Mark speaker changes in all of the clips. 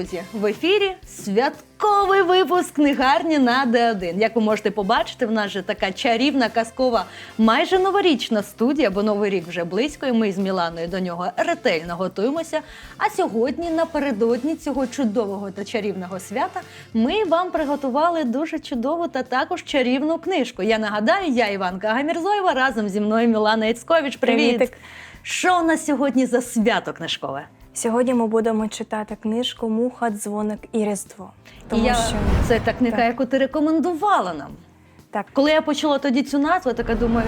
Speaker 1: друзі! В ефірі святковий випуск книгарні на Д1. Як ви можете побачити, в нас же така чарівна, казкова, майже новорічна студія, бо новий рік вже близько, і ми з Міланою до нього ретельно готуємося. А сьогодні, напередодні цього чудового та чарівного свята, ми вам приготували дуже чудову та також чарівну книжку. Я нагадаю, я Іванка Гамірзоєва разом зі мною Мілана Яцькович. Привіт!
Speaker 2: Привітик.
Speaker 1: Що у нас сьогодні за свято книжкове?
Speaker 2: Сьогодні ми будемо читати книжку Муха, дзвоник і Різдво. Тому
Speaker 1: і я,
Speaker 2: що
Speaker 1: це та книга,
Speaker 2: Так.
Speaker 1: яку ти рекомендувала нам.
Speaker 2: так,
Speaker 1: Коли я почула тоді цю назву, я така думаю,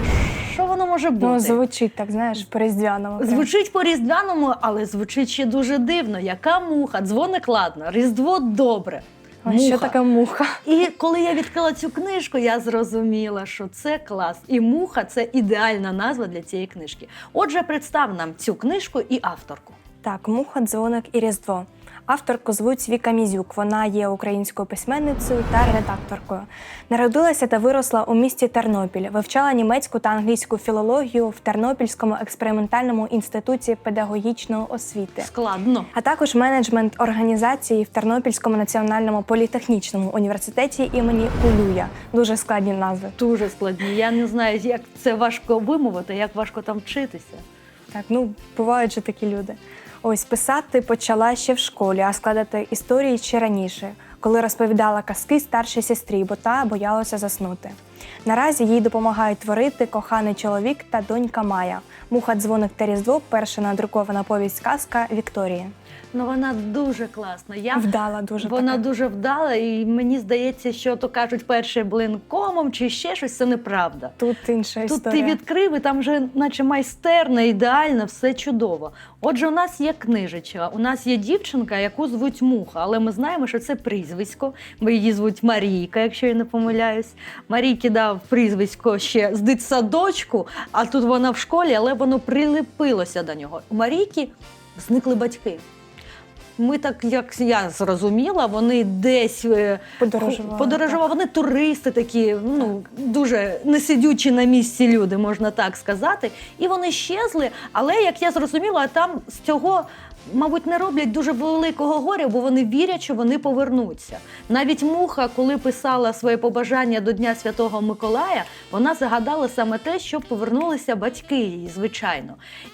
Speaker 1: що воно може бути?
Speaker 2: ну, звучить так, знаєш, по-різдвяному. прям.
Speaker 1: Звучить по-різдвяному, але звучить ще дуже дивно. Яка муха? Дзвоник ладно, Різдво добре.
Speaker 2: А що таке муха?
Speaker 1: І коли я відкрила цю книжку, я зрозуміла, що це клас. І муха це ідеальна назва для цієї книжки. Отже, представ нам цю книжку і авторку.
Speaker 2: Так, муха, дзвоник і Різдво. Авторку звуть Віка Мізюк. Вона є українською письменницею та редакторкою. Народилася та виросла у місті Тернопіль. Вивчала німецьку та англійську філологію в Тернопільському експериментальному інституті педагогічної освіти.
Speaker 1: Складно.
Speaker 2: а також менеджмент організації в Тернопільському національному політехнічному університеті імені Улюя. Дуже складні назви.
Speaker 1: Дуже складні. Я не знаю, як це важко вимовити, як важко там вчитися.
Speaker 2: Так, ну бувають же такі люди. Ось писати почала ще в школі, а складати історії ще раніше, коли розповідала казки старшій сестрі, бо та боялася заснути. Наразі їй допомагають творити коханий чоловік та донька Майя. Муха, дзвоник та різдво перша надрукована повість казка Вікторії.
Speaker 1: Ну вона дуже класна. Я
Speaker 2: Вдала дуже
Speaker 1: вона
Speaker 2: така.
Speaker 1: дуже вдала, і мені здається, що то кажуть перший блин комом чи ще щось, це неправда.
Speaker 2: Тут інша
Speaker 1: Тут
Speaker 2: історія.
Speaker 1: ти відкрив, і там вже наче майстерно, ідеально, все чудово. Отже, у нас є книжечка, у нас є дівчинка, яку звуть Муха, але ми знаємо, що це прізвисько, бо її звуть Марійка, якщо я не помиляюсь. Марійки дав прізвисько ще з дитсадочку, а тут вона в школі, але воно прилепилося до нього. У Марійки зникли батьки. Ми так, як я зрозуміла, вони десь е,
Speaker 2: Подорожували,
Speaker 1: подорожували. Вони туристи такі, ну дуже несидючі на місці люди, можна так сказати. І вони щезли. Але як я зрозуміла, там з цього. Мабуть, не роблять дуже великого горя, бо вони вірять, що вони повернуться. Навіть муха, коли писала своє побажання до Дня Святого Миколая, вона загадала саме те, щоб повернулися батьки її, звичайно.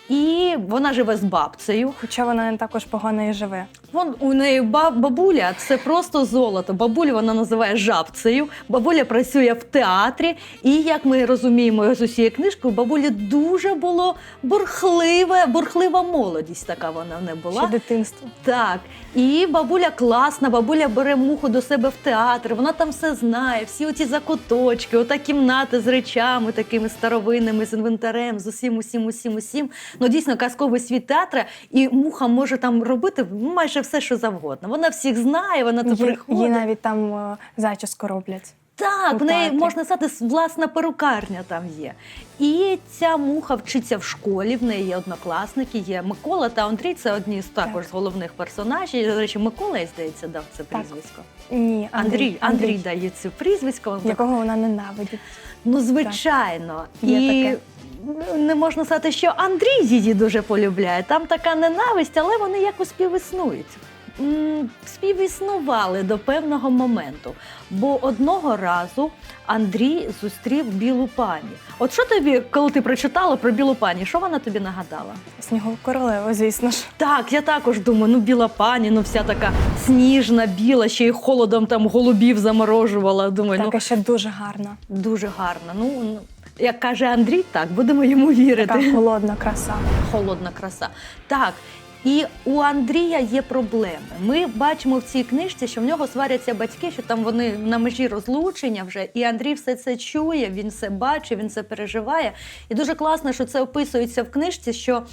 Speaker 1: І вона живе з бабцею.
Speaker 2: Хоча вона не також погано і живе.
Speaker 1: Вон у неї ба- бабуля це просто золото. Бабулю вона називає жабцею. Бабуля працює в театрі. І як ми розуміємо з усієї книжки, у бабулі дуже було бурхливе, бурхлива молодість. Така вона в неї була.
Speaker 2: Ще дитинство.
Speaker 1: Так, і бабуля класна, бабуля бере муху до себе в театр, вона там все знає, всі оці закуточки, ота кімната з речами такими старовинними, з інвентарем, з усім, усім, усім, усім. Ну дійсно казковий світ театра, і муха може там робити майже все, що завгодно. Вона всіх знає, вона тут приходить.
Speaker 2: їй навіть там е, зачіску роблять.
Speaker 1: Так, в неї можна сказати, власна перукарня там є. І ця муха вчиться в школі. В неї є однокласники, є Микола та Андрій. Це одні з також з головних персонажів. До речі, Микола, здається, дав це прізвисько.
Speaker 2: Ні,
Speaker 1: Андрій, Андрій, дає це прізвисько.
Speaker 2: якого вона ненавидить.
Speaker 1: Ну, звичайно.
Speaker 2: Є
Speaker 1: І
Speaker 2: таке.
Speaker 1: не можна сказати, що Андрій її дуже полюбляє. Там така ненависть, але вони якось співіснують. Співіснували до певного моменту. Бо одного разу Андрій зустрів білу пані. От що тобі, коли ти прочитала про білу пані, що вона тобі нагадала?
Speaker 2: Снігову королеву, звісно ж.
Speaker 1: Так, я також думаю, ну біла пані, ну вся така сніжна, біла, ще й холодом там голубів заморожувала. Думаю, ну
Speaker 2: Така ще дуже гарна.
Speaker 1: Дуже гарно. Ну, ну, як каже Андрій, так, будемо йому вірити.
Speaker 2: Така холодна краса.
Speaker 1: Холодна краса. Так. І у Андрія є проблеми. Ми бачимо в цій книжці, що в нього сваряться батьки, що там вони на межі розлучення вже. І Андрій все це чує, він все бачить, він це переживає. І дуже класно, що це описується в книжці, що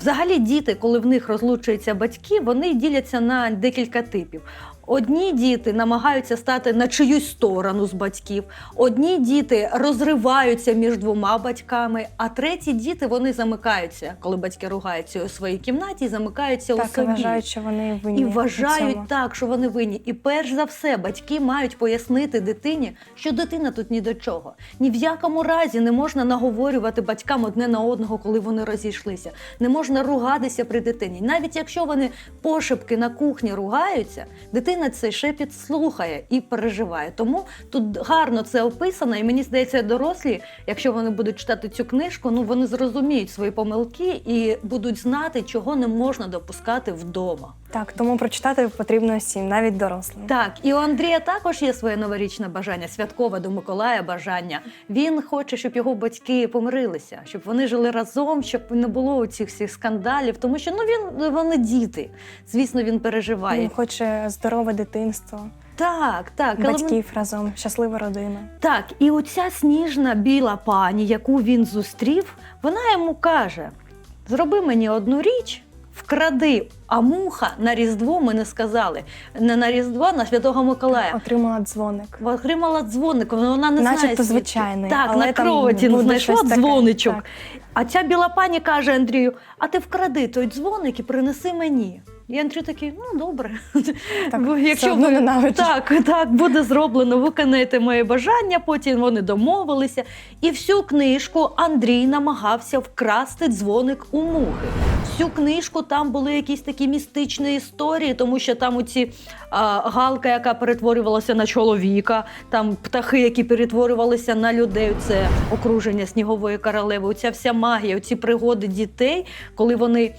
Speaker 1: взагалі діти, коли в них розлучуються батьки, вони діляться на декілька типів. Одні діти намагаються стати на чиюсь сторону з батьків, одні діти розриваються між двома батьками, а треті діти вони замикаються, коли батьки ругаються у своїй кімнаті, і замикаються у
Speaker 2: Так, і вважають, що вони винні.
Speaker 1: І вважають так, що вони винні. І перш за все, батьки мають пояснити дитині, що дитина тут ні до чого. Ні в якому разі не можна наговорювати батькам одне на одного, коли вони розійшлися. Не можна ругатися при дитині. Навіть якщо вони пошепки на кухні ругаються, дитина цей шепіт слухає і переживає. Тому тут гарно це описано, і мені здається, дорослі, якщо вони будуть читати цю книжку, ну вони зрозуміють свої помилки і будуть знати, чого не можна допускати вдома.
Speaker 2: Так, тому прочитати потрібно всім, навіть дорослим.
Speaker 1: Так, і у Андрія також є своє новорічне бажання, святкове до Миколая бажання. Він хоче, щоб його батьки помирилися, щоб вони жили разом, щоб не було цих всіх скандалів. Тому що ну він вони діти. Звісно, він переживає.
Speaker 2: Він хоче здорове дитинство,
Speaker 1: Так, так, але
Speaker 2: батьків разом, щаслива родина.
Speaker 1: так. І оця сніжна біла пані, яку він зустрів, вона йому каже: зроби мені одну річ. Вкради, а муха на Різдво ми не сказали. Не на Різдво, на Святого Миколая.
Speaker 2: Отримала дзвоник.
Speaker 1: Отримала дзвоник, вона не знає.
Speaker 2: Начебто
Speaker 1: звідки.
Speaker 2: звичайний,
Speaker 1: Так,
Speaker 2: але
Speaker 1: на кроваті знайшла дзвоничок.
Speaker 2: так.
Speaker 1: А ця біла пані каже Андрію: а ти вкради той дзвоник і принеси мені. І Андрій такий, ну добре.
Speaker 2: Так,
Speaker 1: Бо
Speaker 2: одно ненавиджу.
Speaker 1: так, так, буде зроблено, виконаєте моє бажання. Потім вони домовилися. І всю книжку Андрій намагався вкрасти дзвоник у мухи. Всю книжку там були якісь такі містичні історії, тому що там оці а, галка, яка перетворювалася на чоловіка, там птахи, які перетворювалися на людей. Це окруження снігової королеви. Оця вся магія, оці пригоди дітей, коли вони.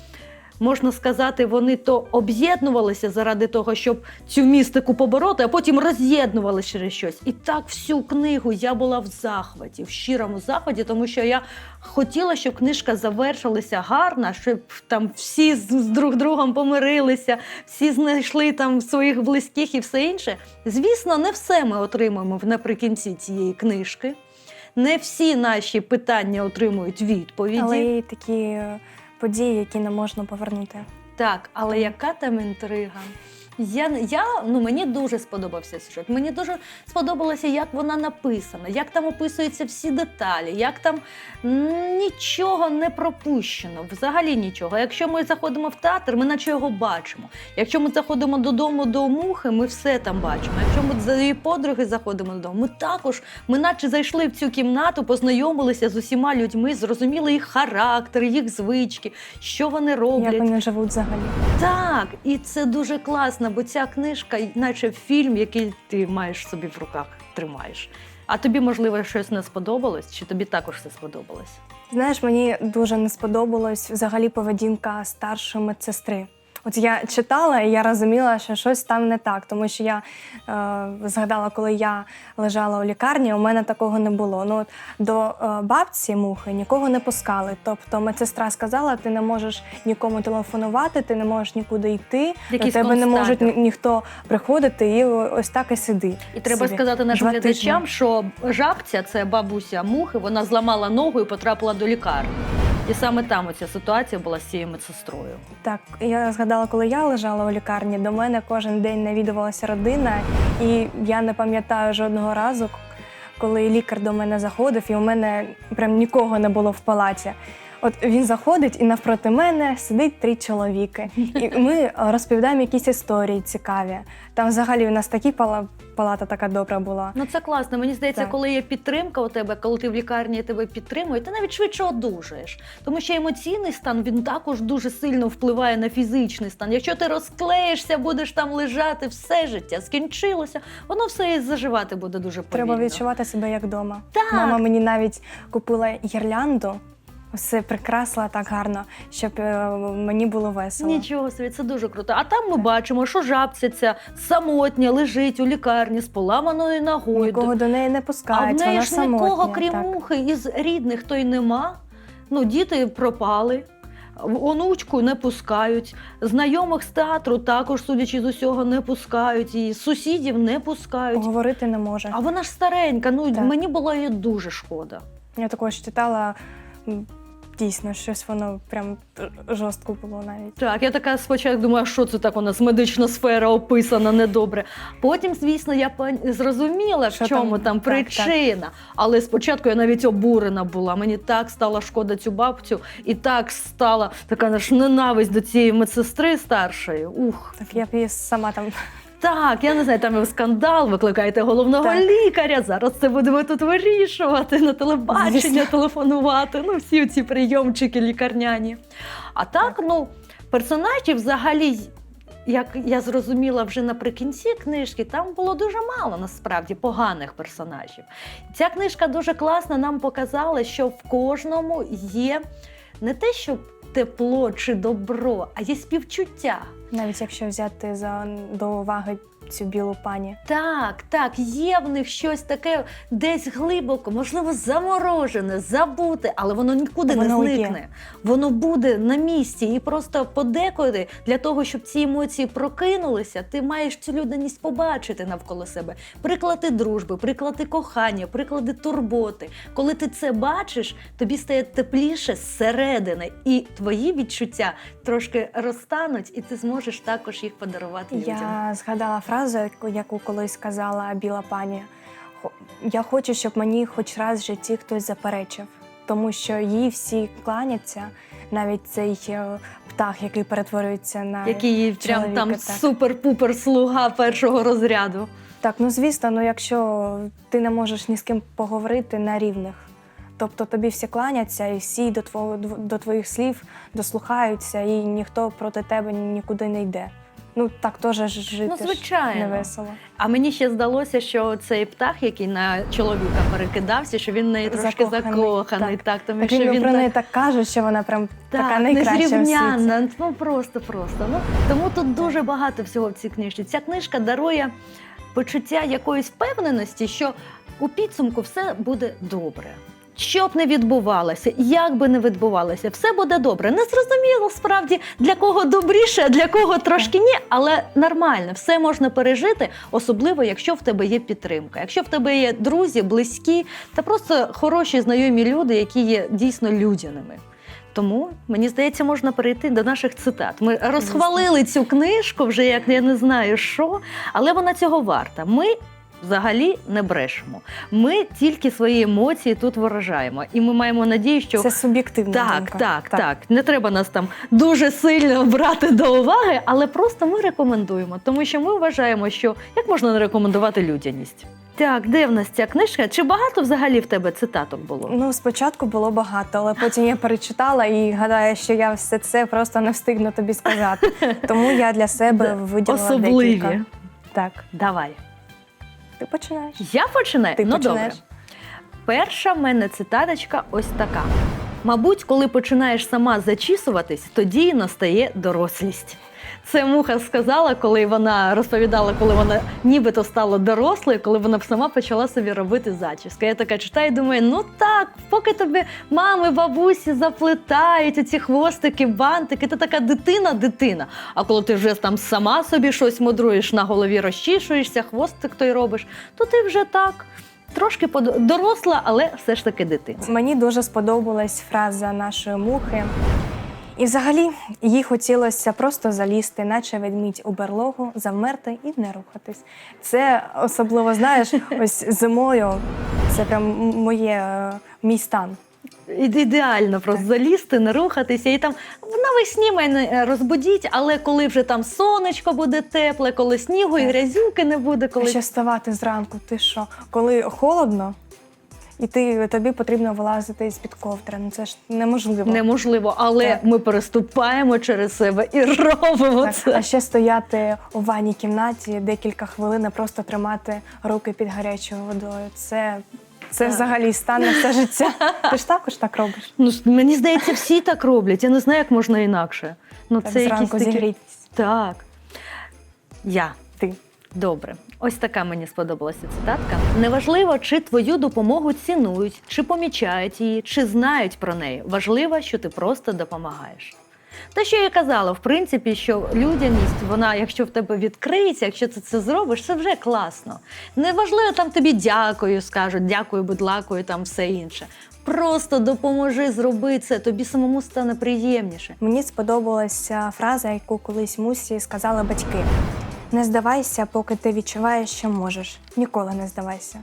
Speaker 1: Можна сказати, вони то об'єднувалися заради того, щоб цю містику побороти, а потім роз'єднувалися через щось. І так всю книгу я була в захваті, в щирому захваті, тому що я хотіла, щоб книжка завершилася гарно, щоб там всі з, друг другом помирилися, всі знайшли там своїх близьких і все інше. Звісно, не все ми отримуємо наприкінці цієї книжки. Не всі наші питання отримують відповіді.
Speaker 2: Але є такі події, які не можна повернути.
Speaker 1: Так, але яка там інтрига? Я, я, ну, мені дуже сподобався сюжет. Мені дуже сподобалося, як вона написана, як там описуються всі деталі, як там нічого не пропущено, взагалі нічого. Якщо ми заходимо в театр, ми наче його бачимо. Якщо ми заходимо додому до мухи, ми все там бачимо. Якщо ми за її подруги заходимо додому, ми також, ми наче зайшли в цю кімнату, познайомилися з усіма людьми, зрозуміли їх характер, їх звички, що вони роблять.
Speaker 2: Як вони живуть взагалі.
Speaker 1: Так, і це дуже класно, бо ця книжка, наче фільм, який ти маєш собі в руках, тримаєш. А тобі, можливо, щось не сподобалось, чи тобі також все сподобалось?
Speaker 2: Знаєш, мені дуже не сподобалась взагалі поведінка старшої медсестри. От я читала і я розуміла, що щось там не так, тому що я е, згадала, коли я лежала у лікарні, у мене такого не було. Ну от до е, бабці мухи нікого не пускали. Тобто медсестра сказала, ти не можеш нікому телефонувати, ти не можеш нікуди йти, до тебе не можуть ні, ніхто приходити, і ось так і сиди.
Speaker 1: І треба
Speaker 2: собі.
Speaker 1: сказати нашим
Speaker 2: Два
Speaker 1: глядачам,
Speaker 2: тижні.
Speaker 1: що жабця, це бабуся мухи, вона зламала ногу і потрапила до лікарні. І саме там оця ситуація була з цією медсестрою.
Speaker 2: Так, я згадала, коли я лежала у лікарні, до мене кожен день навідувалася родина, і я не пам'ятаю жодного разу, коли лікар до мене заходив, і у мене прям нікого не було в палаті. От він заходить, і навпроти мене сидить три чоловіки. І ми е, розповідаємо якісь історії цікаві. Там взагалі у нас такі пала, палата така добра була.
Speaker 1: Ну це класно. Мені здається,
Speaker 2: Так.
Speaker 1: коли є підтримка у тебе, коли ти в лікарні тебе підтримують, ти навіть швидше одужаєш. Тому що емоційний стан він також дуже сильно впливає на фізичний стан. Якщо ти розклеїшся, будеш там лежати все життя, скінчилося, воно все і заживати буде дуже повільно.
Speaker 2: Треба відчувати себе як вдома.
Speaker 1: Так.
Speaker 2: Мама мені навіть купила гірлянду, все прикрасила так гарно, щоб е, мені було весело.
Speaker 1: Нічого собі, це дуже круто. А там ми бачимо, що жабця ця самотня лежить у лікарні з поламаною ногою.
Speaker 2: Нікого до неї не
Speaker 1: а в
Speaker 2: пускають,
Speaker 1: неї
Speaker 2: вона
Speaker 1: ж
Speaker 2: самотня.
Speaker 1: нікого, крім
Speaker 2: так.
Speaker 1: мухи, із рідних то й нема. Ну, діти пропали. в Онучку не пускають, знайомих з театру також, судячи з усього, не пускають, і сусідів не пускають.
Speaker 2: Говорити не може.
Speaker 1: А вона ж старенька. Ну
Speaker 2: Так.
Speaker 1: мені було її дуже шкода.
Speaker 2: Я також читала м, дійсно щось воно прям жорстко було навіть.
Speaker 1: Так, я така спочатку думаю, що це так у нас медична сфера описана недобре. Потім, звісно, я зрозуміла,
Speaker 2: Що
Speaker 1: в чому
Speaker 2: там,
Speaker 1: там,
Speaker 2: так, так.
Speaker 1: причина. Але спочатку я навіть обурена була. Мені так стала шкода цю бабцю, і так стала така наш ненависть до цієї медсестри старшої. Ух.
Speaker 2: Так я б її сама там
Speaker 1: Так, я не знаю, там скандал, викликайте головного
Speaker 2: Так.
Speaker 1: лікаря. Зараз це будемо тут вирішувати, на телебачення
Speaker 2: Звісно.
Speaker 1: телефонувати. Ну, всі ці прийомчики лікарняні. А так, ну, персонажів взагалі. Як я зрозуміла вже наприкінці книжки, там було дуже мало насправді поганих персонажів. Ця книжка дуже класно нам показала, що в кожному є не те, що тепло чи добро, а є співчуття.
Speaker 2: Навіть якщо взяти за до уваги цю білу пані.
Speaker 1: Так, так, є в них щось таке десь глибоко, можливо, заморожене, забуте, але воно нікуди
Speaker 2: Воно
Speaker 1: не
Speaker 2: є.
Speaker 1: зникне. Воно буде на місці. І просто подекуди для того, щоб ці емоції прокинулися, ти маєш цю людяність побачити навколо себе. Приклади дружби, приклади кохання, приклади турботи. Коли ти це бачиш, тобі стає тепліше зсередини, і твої відчуття трошки розтануть, і ти зможеш також їх подарувати людям.
Speaker 2: Я згадала фразу, яку- колись сказала біла пані. Я хочу, щоб мені хоч раз в житті хтось заперечив, тому що їй всі кланяться, навіть цей е, птах, який перетворюється на
Speaker 1: Який прям там супер-пупер слуга першого розряду.
Speaker 2: Так, ну звісно, ну якщо ти не можеш ні з ким поговорити на рівних, тобто тобі всі кланяться і всі до твого до твоїх слів дослухаються, і ніхто проти тебе нікуди не йде. Ну так теж жити
Speaker 1: Ну, звичайно.
Speaker 2: не весело.
Speaker 1: А мені ще здалося, що цей птах, який на чоловіка перекидався, що він в неї трошки
Speaker 2: Закоханий,
Speaker 1: закоханий.
Speaker 2: так.
Speaker 1: Так, тому
Speaker 2: Так
Speaker 1: що
Speaker 2: він, про неї
Speaker 1: так,
Speaker 2: каже, що вона прям така
Speaker 1: так,
Speaker 2: найкраща в світі.
Speaker 1: Ну просто, просто. Ну тому тут дуже багато всього в цій книжці. Ця книжка дарує почуття якоїсь впевненості, що у підсумку все буде добре. Що б не відбувалося, як би не відбувалося, все буде добре. Не зрозуміло справді для кого добріше, для кого трошки ні, але нормально, все можна пережити, особливо якщо в тебе є підтримка, якщо в тебе є друзі, близькі та просто хороші знайомі люди, які є дійсно людяними. Тому мені здається, можна перейти до наших цитат. Ми розхвалили цю книжку вже як я не знаю що, але вона цього варта. Ми взагалі не брешемо. Ми тільки свої емоції тут виражаємо, і ми маємо надію, що
Speaker 2: Це суб'єктивна
Speaker 1: так,
Speaker 2: думка.
Speaker 1: так, так, Не треба нас там дуже сильно брати до уваги, але просто ми рекомендуємо, тому що ми вважаємо, що як можна не рекомендувати людяність. Так, де в нас ця книжка? Чи багато взагалі в тебе цитаток було?
Speaker 2: Ну, спочатку було багато, але потім я перечитала і гадаю, що я все це просто не встигну тобі сказати. Тому я для себе виділила
Speaker 1: Особливі.
Speaker 2: декілька. Так,
Speaker 1: Давай.
Speaker 2: Ти починаєш.
Speaker 1: Я починаю?
Speaker 2: Ти
Speaker 1: ну
Speaker 2: починаєш.
Speaker 1: добре. Перша в мене цитаточка ось така. Мабуть, коли починаєш сама зачісуватись, тоді і настає дорослість. Це муха сказала, коли вона розповідала, коли вона нібито стала дорослою, коли вона сама почала собі робити зачіски. Я така читаю думаю, ну так, поки тобі мами, бабусі заплетають ці хвостики, бантики, ти така дитина, дитина. А коли ти вже там сама собі щось мудруєш, на голові розчішуєшся, хвостик той робиш, то ти вже так. Трошки доросла, але все ж таки дитина.
Speaker 2: Мені дуже сподобалась фраза нашої мухи. І взагалі їй хотілося просто залізти, наче ведмідь у берлогу, завмерти і не рухатись. Це особливо, знаєш, ось зимою це прям моє е, мій стан.
Speaker 1: Ідеально просто залізти, не рухатися. І там навесні мене е, розбудіть, але коли вже там сонечко буде тепле, коли снігу і грязюки не буде, коли
Speaker 2: ще вставати зранку, ти що? Коли холодно, і ти, тобі потрібно вилазити з-під ковдри. Ну це ж неможливо.
Speaker 1: неможливо, але
Speaker 2: Так.
Speaker 1: ми переступаємо через себе і робимо
Speaker 2: Так,
Speaker 1: це.
Speaker 2: а ще стояти у ванній кімнаті декілька хвилин, і просто тримати руки під гарячою водою. Це, це
Speaker 1: Так.
Speaker 2: взагалі стан на все життя. Ти ж також так робиш.
Speaker 1: Ну мені здається, всі так роблять. Я не знаю, як можна інакше. Ну
Speaker 2: Так,
Speaker 1: це якісь
Speaker 2: зранку
Speaker 1: такі...
Speaker 2: зігрітись.
Speaker 1: Так. Я.
Speaker 2: Ти.
Speaker 1: Добре, ось така мені сподобалася цитатка. Неважливо, чи твою допомогу цінують, чи помічають її, чи знають про неї. Важливо, що ти просто допомагаєш. Те, що я казала, в принципі, що людяність, вона, якщо в тебе відкриється, якщо ти це зробиш, це вже класно. Неважливо, там тобі дякую, скажуть, дякую, будь лакою, там все інше. Просто допоможи, зроби це, тобі самому стане приємніше.
Speaker 2: Мені сподобалася фраза, яку колись мусі сказали батьки: не здавайся, поки ти відчуваєш, що можеш. Ніколи не здавайся.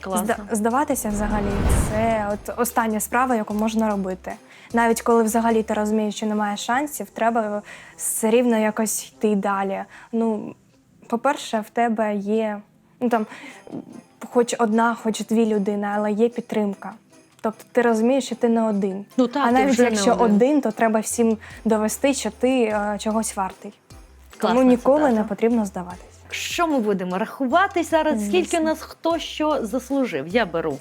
Speaker 1: Класно.
Speaker 2: Зда- здаватися взагалі це от остання справа, яку можна робити. Навіть коли взагалі ти розумієш, що немає шансів, треба все рівно якось йти далі. Ну, по-перше, в тебе є ну там хоч одна, хоч дві людини, але є підтримка. Тобто ти розумієш, що ти не один.
Speaker 1: Ну так,
Speaker 2: а
Speaker 1: ти
Speaker 2: навіть
Speaker 1: вже не
Speaker 2: якщо
Speaker 1: один.
Speaker 2: один, то треба всім довести, що ти е, чогось вартий. Тому ніколи не потрібно здаватися.
Speaker 1: Що ми будемо рахувати зараз? Скільки нас хто що заслужив? Я беру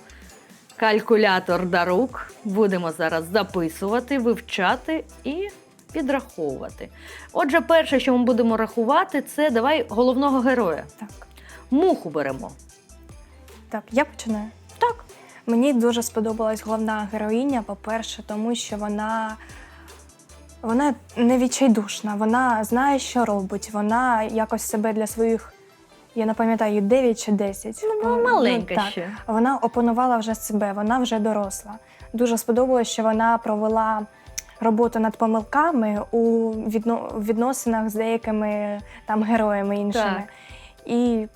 Speaker 1: калькулятор до рук. Будемо зараз записувати, вивчати і підраховувати. Отже, перше, що ми будемо рахувати, це давай головного героя.
Speaker 2: Так,
Speaker 1: Муху беремо.
Speaker 2: так, я починаю.
Speaker 1: Так.
Speaker 2: Мені дуже сподобалась головна героїня, по-перше, тому що вона, вона не відчайдушна, вона знає, що робить. Вона якось себе для своїх, я не пам'ятаю, 9 чи 10.
Speaker 1: Ну, маленька
Speaker 2: так.
Speaker 1: ще.
Speaker 2: Вона опанувала вже себе, вона вже доросла. Дуже сподобалось, що вона провела роботу над помилками у відно- відносинах з деякими там героями іншими.
Speaker 1: Так.
Speaker 2: І,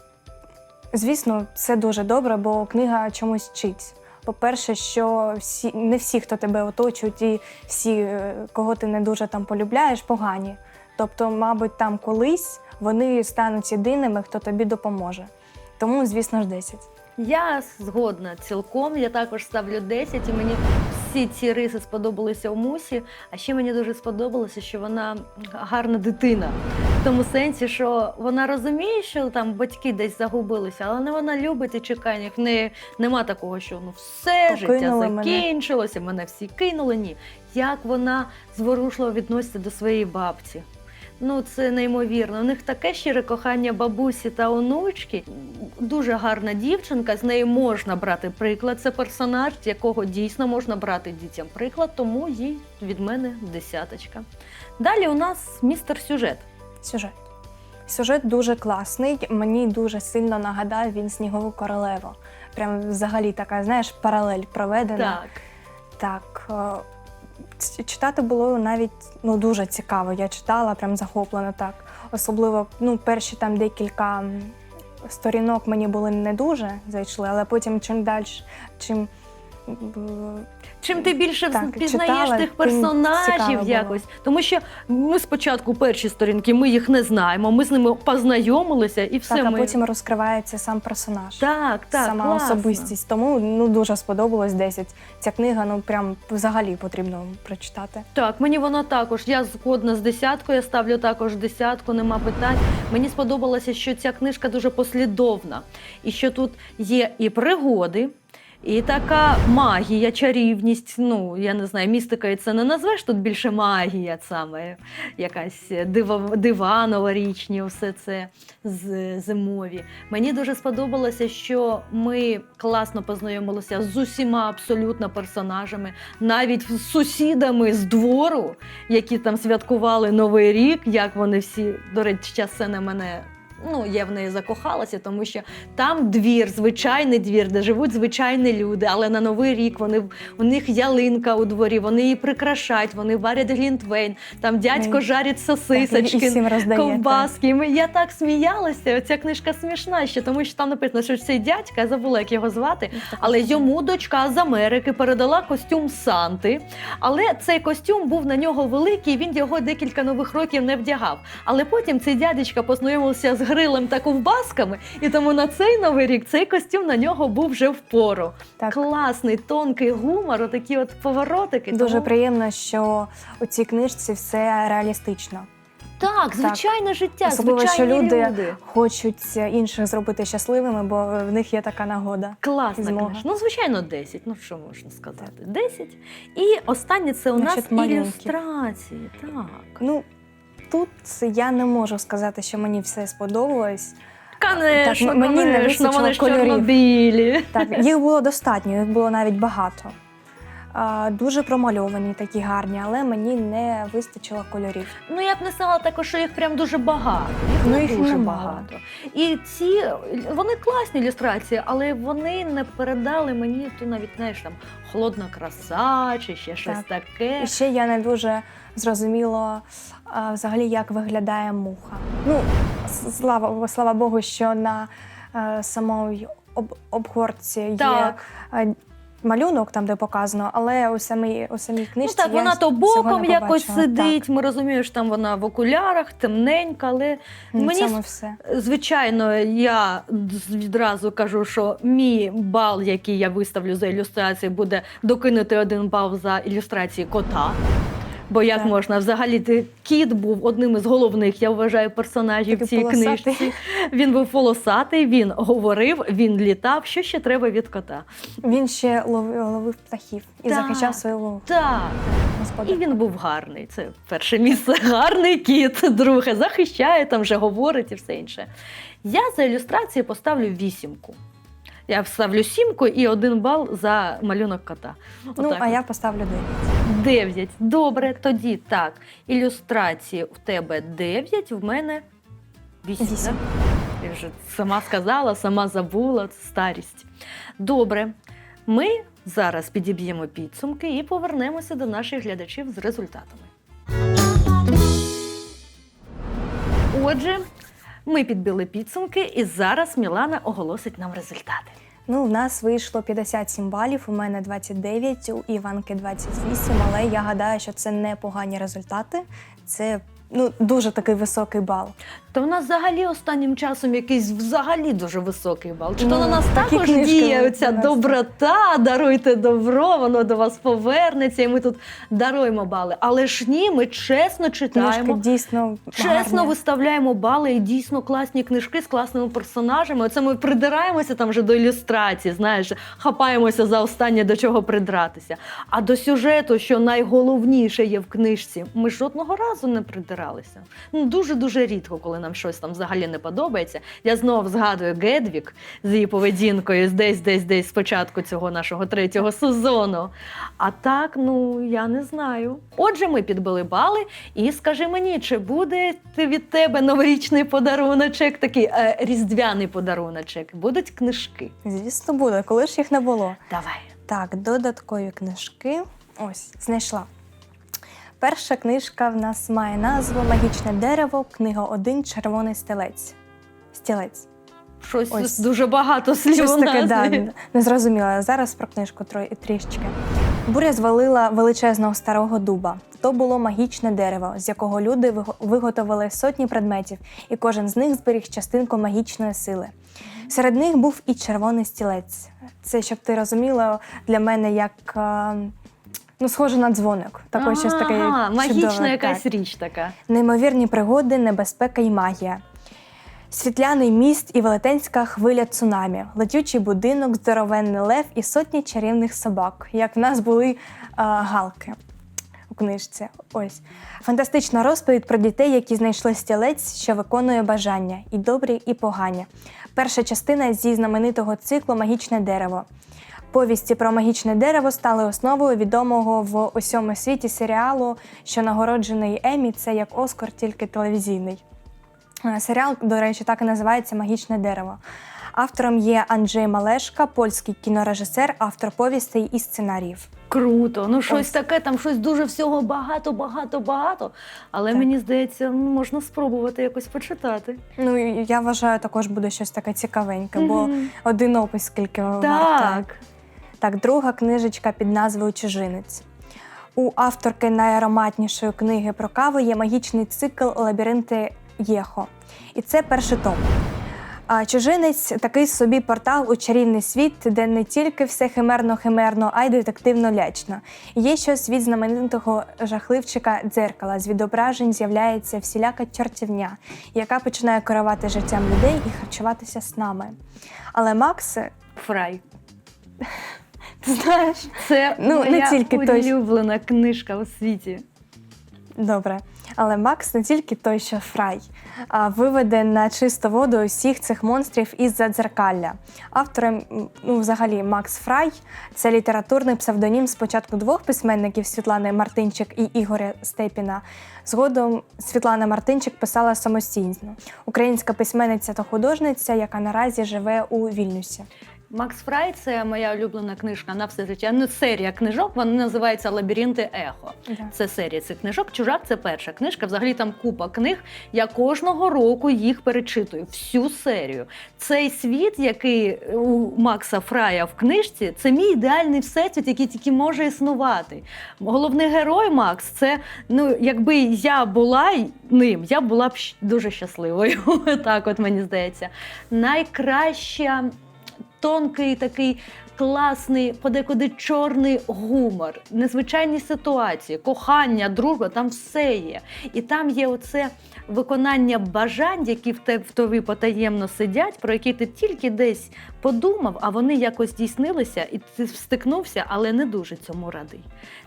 Speaker 2: звісно, це дуже добре, бо книга чомусь вчить. По-перше, що всі, не всі, хто тебе оточують, і всі, е, кого ти не дуже там полюбляєш, погані. Тобто, мабуть, там колись вони стануть єдиними, хто тобі допоможе. Тому, звісно ж, 10.
Speaker 1: Я згодна цілком. Я також ставлю 10, і мені всі ці риси сподобалися у мусі. А ще мені дуже сподобалося, що вона гарна дитина. В тому сенсі, що вона розуміє, що там батьки десь загубилися, але не вона любить і чекає. В неї нема такого, що ну все життя
Speaker 2: Покинули мене.
Speaker 1: закінчилося, мене всі кинули. Ні. Як вона зворушливо відноситься до своєї бабці. Ну, це неймовірно. У них таке щире кохання бабусі та онучки. Дуже гарна дівчинка. З неї можна брати приклад. Це персонаж, якого дійсно можна брати дітям приклад, тому їй від мене десяточка. Далі у нас містер сюжет.
Speaker 2: Сюжет. Сюжет дуже класний. Мені дуже сильно нагадав він снігову королеву. Прям взагалі така, знаєш, паралель проведена.
Speaker 1: Так.
Speaker 2: Так. е, Читати було навіть ну, дуже цікаво. Я читала прям захоплено так. Особливо ну, перші там декілька сторінок мені були не дуже зайшли, але потім чим далі, чим
Speaker 1: Чим ти більше вз-
Speaker 2: Так,
Speaker 1: пізнаєш
Speaker 2: читала,
Speaker 1: тих персонажів
Speaker 2: цікаво було.
Speaker 1: якось, тому що ми спочатку перші сторінки, ми їх не знаємо, ми з ними познайомилися і все.
Speaker 2: так, а потім розкривається сам персонаж.
Speaker 1: Так, так,
Speaker 2: сама
Speaker 1: класно.
Speaker 2: особистість. Тому ну дуже сподобалось 10. Ця книга ну прям взагалі потрібно прочитати.
Speaker 1: Так, мені вона також. Я згодна з десяткою, я ставлю також десятку, нема питань. Мені сподобалося, що ця книжка дуже послідовна, і що тут є і пригоди. І така магія, чарівність. Ну я не знаю, містикою це не назвеш тут більше магія, саме якась дива, дива новорічні, все це з зимові. Мені дуже сподобалося, що ми класно познайомилися з усіма абсолютно персонажами, навіть з сусідами з двору, які там святкували Новий рік, як вони всі, до речі, ця сцена мене. Ну, я в неї закохалася, тому що там двір, звичайний двір, де живуть звичайні люди. Але на новий рік вони у них ялинка у дворі, вони її прикрашають, вони варять глінтвейн, там дядько
Speaker 2: Ой.
Speaker 1: жарить
Speaker 2: Так,
Speaker 1: сосисочки,
Speaker 2: роздає.
Speaker 1: ковбаски. Я так сміялася. Оця книжка смішна ще, тому що там написано, що цей дядька, я забула, як його звати, але йому дочка з Америки передала костюм Санти. Але цей костюм був на нього великий, він його декілька нових років не вдягав. Але потім цей дядечка познайомився з грилем та ковбасками, і тому на цей новий рік цей костюм на нього був вже впору.
Speaker 2: Так.
Speaker 1: Класний, тонкий гумор, отакі от поворотики.
Speaker 2: Дуже
Speaker 1: тому...
Speaker 2: приємно, що у цій книжці все реалістично.
Speaker 1: Так, звичайне життя,
Speaker 2: Особливо, що люди,
Speaker 1: люди.
Speaker 2: хочуть інших зробити щасливими, бо в них є така нагода.
Speaker 1: Класна
Speaker 2: Змога.
Speaker 1: книжка. Ну, звичайно, 10. Ну, що можна сказати? 10. І останнє це у
Speaker 2: Значить,
Speaker 1: нас
Speaker 2: малюнки.
Speaker 1: ілюстрації. Так.
Speaker 2: Ну тут я не можу сказати, що мені все сподобалось.
Speaker 1: Конечно,
Speaker 2: Так, мені мені не
Speaker 1: конечно,
Speaker 2: вистачило
Speaker 1: вони ж
Speaker 2: кольорів.
Speaker 1: чорно-білі.
Speaker 2: Так, їх було достатньо, їх було навіть багато. Дуже промальовані, такі гарні, але мені не вистачило кольорів.
Speaker 1: Ну я б не сказала також, що їх прям дуже багато. Їх
Speaker 2: Ну, їх
Speaker 1: дуже багато. І ці вони класні ілюстрації, але вони не передали мені ту навіть знаєш там холодна краса чи ще щось
Speaker 2: Так.
Speaker 1: таке.
Speaker 2: І ще я не дуже зрозуміло взагалі, як виглядає муха. Ну, слава, слава Богу, що на е, самій об, обгорці є
Speaker 1: Так.
Speaker 2: Малюнок, там де показано, але у самій у самій
Speaker 1: Ну
Speaker 2: книжці
Speaker 1: так,
Speaker 2: я
Speaker 1: вона то боком якось
Speaker 2: сидить.
Speaker 1: сидить. Ми розуміємо, що там вона в окулярах, темненька, але
Speaker 2: ну,
Speaker 1: мені
Speaker 2: все.
Speaker 1: Звичайно, я відразу кажу, що мій бал, який я виставлю за ілюстрації, буде докинути один бал за ілюстрації кота. Бо як можна взагалі ти кіт був одним із головних, я вважаю, персонажів
Speaker 2: Такий
Speaker 1: цій
Speaker 2: полосатий.
Speaker 1: книжці. Він був полосатий, він говорив, він літав. Що ще треба від кота?
Speaker 2: Він ще ловив, ловив птахів і
Speaker 1: Так.
Speaker 2: захищав свою
Speaker 1: Так. І він був гарний. Це перше місце. Гарний кіт, друге, захищає, там вже говорить і все інше. Я за ілюстрації поставлю вісімку. Я вставлю сімку і один бал за малюнок кота.
Speaker 2: Ну,
Speaker 1: Отак
Speaker 2: а
Speaker 1: от.
Speaker 2: я поставлю дев'ять.
Speaker 1: Дев'ять. Добре, тоді так. Ілюстрації в тебе дев'ять, в мене вісім.
Speaker 2: Вісім.
Speaker 1: так? Я вже сама сказала, сама забула, це старість. Добре. Ми зараз підіб'ємо підсумки і повернемося до наших глядачів з результатами. Отже, ми підбили підсумки, і зараз Мілана оголосить нам результати.
Speaker 2: Ну, в нас вийшло 57 балів, у мене 29, у Іванки 28, але я гадаю, що це не погані результати. Це ну, дуже такий високий бал.
Speaker 1: То в нас взагалі останнім часом якийсь взагалі дуже високий бал. Чи то
Speaker 2: Ну,
Speaker 1: на нас
Speaker 2: такі
Speaker 1: також
Speaker 2: книжки
Speaker 1: діє
Speaker 2: у
Speaker 1: оця доброта, даруйте добро, воно до вас повернеться, і ми тут даруємо бали. Але ж ні, ми чесно
Speaker 2: Книжки
Speaker 1: читаємо.
Speaker 2: дійсно
Speaker 1: Чесно
Speaker 2: гарні.
Speaker 1: виставляємо бали і дійсно класні книжки з класними персонажами. Оце ми придираємося там вже до ілюстрації, знаєш, хапаємося за останнє до чого придратися. А до сюжету, що найголовніше є в книжці, ми жодного разу не придиралися. Ну дуже дуже рідко, коли нам щось там взагалі не подобається. Я знову згадую Гедвік з її поведінкою десь, десь, десь з початку цього нашого третього сезону. А так, ну я не знаю. Отже, ми підбили бали, і скажи мені, чи буде від тебе новорічний подаруночок, такий е, різдвяний подаруночок? Будуть книжки?
Speaker 2: Звісно, буде, коли ж їх не було.
Speaker 1: Давай.
Speaker 2: Так, додаткові книжки. Ось, знайшла. Перша книжка в нас має назву Магічне дерево, книга 1, Червоний стілець. Стілець.
Speaker 1: Щось
Speaker 2: Ось.
Speaker 1: дуже багато слів
Speaker 2: Щось таке, да, не зрозуміла. Зараз про книжку трішечки. Буря звалила величезного старого дуба. То було магічне дерево, з якого люди виго- виготовили сотні предметів, і кожен з них зберіг частинку магічної сили. Серед них був і червоний стілець. Це, щоб ти розуміла, для мене як е, ну, схоже на дзвоник. Такий щось таке
Speaker 1: Ага, магічна якась
Speaker 2: так.
Speaker 1: річ така.
Speaker 2: Неймовірні пригоди, небезпека і магія. Світляний міст і велетенська хвиля цунамі, летючий будинок, здоровенний лев і сотні чарівних собак, як в нас були а, галки у книжці. Ось фантастична розповідь про дітей, які знайшли стілець, що виконує бажання, і добрі, і погані. Перша частина зі знаменитого циклу Магічне дерево. Повісті про магічне дерево стали основою відомого в усьому світі серіалу, що нагороджений Емі, це як Оскар, тільки телевізійний. Е, Серіал, до речі, так і називається Магічне дерево. Автором є Анджей Малешка, польський кінорежисер, автор повістей і сценаріїв.
Speaker 1: Круто, ну щось
Speaker 2: Ось.
Speaker 1: таке, там щось дуже всього багато, багато, багато. Але
Speaker 2: Так.
Speaker 1: мені здається, ну, можна спробувати якось почитати.
Speaker 2: Ну я вважаю, також буде щось таке цікавеньке, бо один опис скільки варто.
Speaker 1: Так.
Speaker 2: Так, друга книжечка під назвою Чужинець. У авторки найароматнішої книги про каву є магічний цикл Лабіринти Єхо. І це перший том. Чужинець такий собі портал у чарівний світ, де не тільки все химерно-химерно, а й детективно-лячно. Є щось від знаменитого жахливчика дзеркала. З відображень з'являється всіляка чортівня, яка починає керувати життям людей і харчуватися снами. Але Макс,
Speaker 1: Фрай.
Speaker 2: ти знаєш,
Speaker 1: Це
Speaker 2: Ну, не
Speaker 1: моя
Speaker 2: тільки той.
Speaker 1: улюблена книжка у світі.
Speaker 2: Добре. Але Макс не тільки той, що фрай, а виведе на чисту воду усіх цих монстрів із задзеркалля. Автором, ну, взагалі, Макс Фрай це літературний псевдонім спочатку двох письменників Світлани Мартинчик і Ігоря Степіна. Згодом Світлана Мартинчик писала самостійно. Українська письменниця та художниця, яка наразі живе у Вільнюсі.
Speaker 1: Макс Фрай це моя улюблена книжка на все життя. Ну, серія книжок, вона називається Лабіринти Ехо.
Speaker 2: Да.
Speaker 1: Це серія цих книжок. Чужак це перша книжка. Взагалі там купа книг. Я кожного року їх перечитую. Всю серію. Цей світ, який у Макса Фрая в книжці, це мій ідеальний всесвіт, який тільки може існувати. Головний герой Макс, це ну, якби я була ним, я була б дуже щасливою. так, от мені здається. Найкраща тонкий такий класний, подекуди чорний гумор, незвичайні ситуації, кохання, дружба, там все є. І там є оце виконання бажань, які в тобі потаємно сидять, про які ти тільки десь подумав, а вони якось здійснилися, і ти стикнувся, але не дуже цьому радий.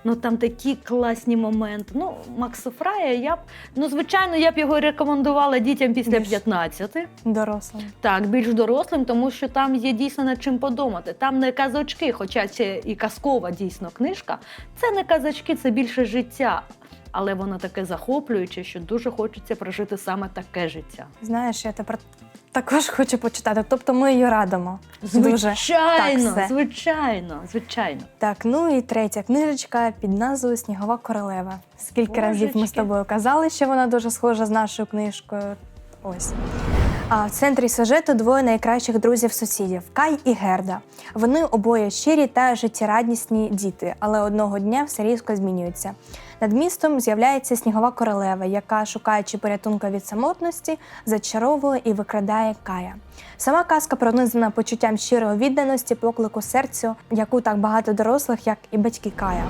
Speaker 1: Ну там такі класні моменти. Ну, Макса Фрая, я б, ну звичайно, я б його рекомендувала дітям після
Speaker 2: Більш.
Speaker 1: 15.
Speaker 2: Дорослим.
Speaker 1: Так, більш дорослим, тому що там є дійсно над чим подумати. Там не казочки, хоча це і казкова дійсно книжка. Це не казочки, це більше життя. Але воно таке захоплююче, що дуже хочеться прожити саме таке життя.
Speaker 2: Знаєш, я тепер також хочу почитати. Тобто ми її радимо. Дуже.
Speaker 1: Звичайно,
Speaker 2: Так,
Speaker 1: звичайно, звичайно.
Speaker 2: Так, ну і третя книжечка під назвою Снігова королева. Скільки разів ми з тобою казали, що вона дуже схожа з нашою книжкою. Ось. А в центрі сюжету двоє найкращих друзів-сусідів Кай і Герда. Вони обоє щирі та життєрадісні діти, але одного дня все різко змінюється. Над містом з'являється снігова королева, яка, шукаючи порятунку від самотності, зачаровує і викрадає Кая. Сама казка пронизана почуттям щирої відданості, поклику серцю, яку так багато дорослих, як і батьки Кая.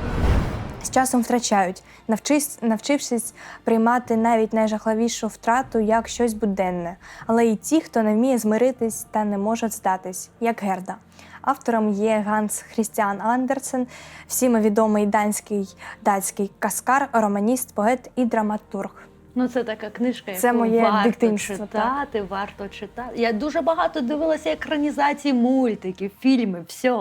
Speaker 2: З часом втрачають, навчись, навчившись приймати навіть найжахливішу втрату як щось буденне, але й ті, хто не вміє змиритись та не може здатись, як Герда. Автором є Ганс Хрістіан Андерсен, всім відомий данський датський каскар, романіст, поет і драматург.
Speaker 1: Ну, це така книжка, яку
Speaker 2: Це моє
Speaker 1: варто
Speaker 2: дитинство,
Speaker 1: читати, варто читати. Я дуже багато дивилася екранізацій мультиків, фільмів, все.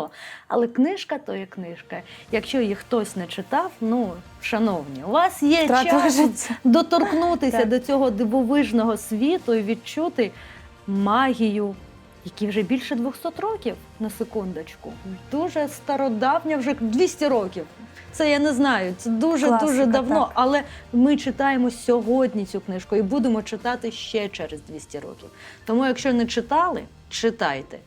Speaker 1: Але книжка то є книжка. Якщо її хтось не читав, ну, шановні, у вас є
Speaker 2: Втратила
Speaker 1: час
Speaker 2: життя.
Speaker 1: доторкнутися
Speaker 2: Так.
Speaker 1: до цього дивовижного світу і відчути магію, якій вже більше 200 років на секундочку. Дуже стародавня, вже 200 років. Це я не знаю. Це дуже дуже давно.
Speaker 2: так.
Speaker 1: Але ми читаємо сьогодні цю книжку і будемо читати ще через 200 років. Тому, якщо не читали, читайте.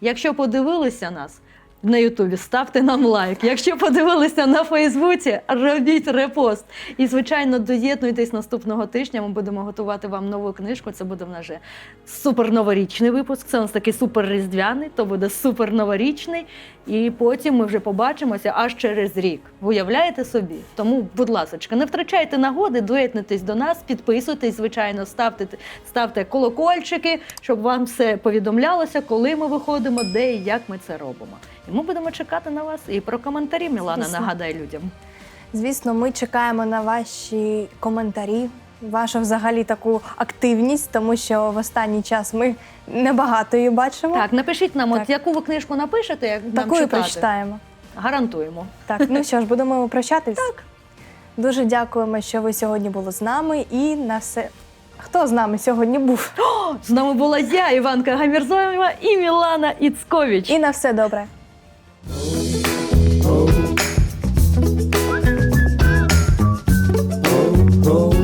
Speaker 1: Якщо подивилися нас на Ютубі, ставте нам лайк. Якщо подивилися на Фейсбуці, робіть репост. І, звичайно, доєднуйтесь наступного тижня. Ми будемо готувати вам нову книжку. Це буде в нас вже супер новорічний випуск. Це у нас такий супер різдвяний, то буде супер новорічний. І потім ми вже побачимося аж через рік. Ви уявляєте собі? Тому, будь ласка, не втрачайте нагоди, доєднуйтесь до нас, підписуйтесь, звичайно, ставте, ставте колокольчики, щоб вам все повідомлялося, коли ми виходимо, де і як ми це робимо. І ми будемо чекати на вас. І про коментарі Мілана
Speaker 2: Звісно.
Speaker 1: нагадай людям.
Speaker 2: Звісно, ми чекаємо на ваші коментарі, вашу взагалі таку активність, тому що в останній час ми небагато її бачимо.
Speaker 1: Так, напишіть нам,
Speaker 2: Так.
Speaker 1: от яку ви книжку напишете, як нам
Speaker 2: і
Speaker 1: читати.
Speaker 2: прочитаємо.
Speaker 1: Гарантуємо.
Speaker 2: Так, ну що ж, будемо прощатись. Так. Дуже дякуємо, що ви сьогодні були з нами і на все. Хто з нами сьогодні був?
Speaker 1: З нами була я, Іванка Гамірзоєва і Мілана Іцкович.
Speaker 2: І на все добре. Oh, oh. Oh,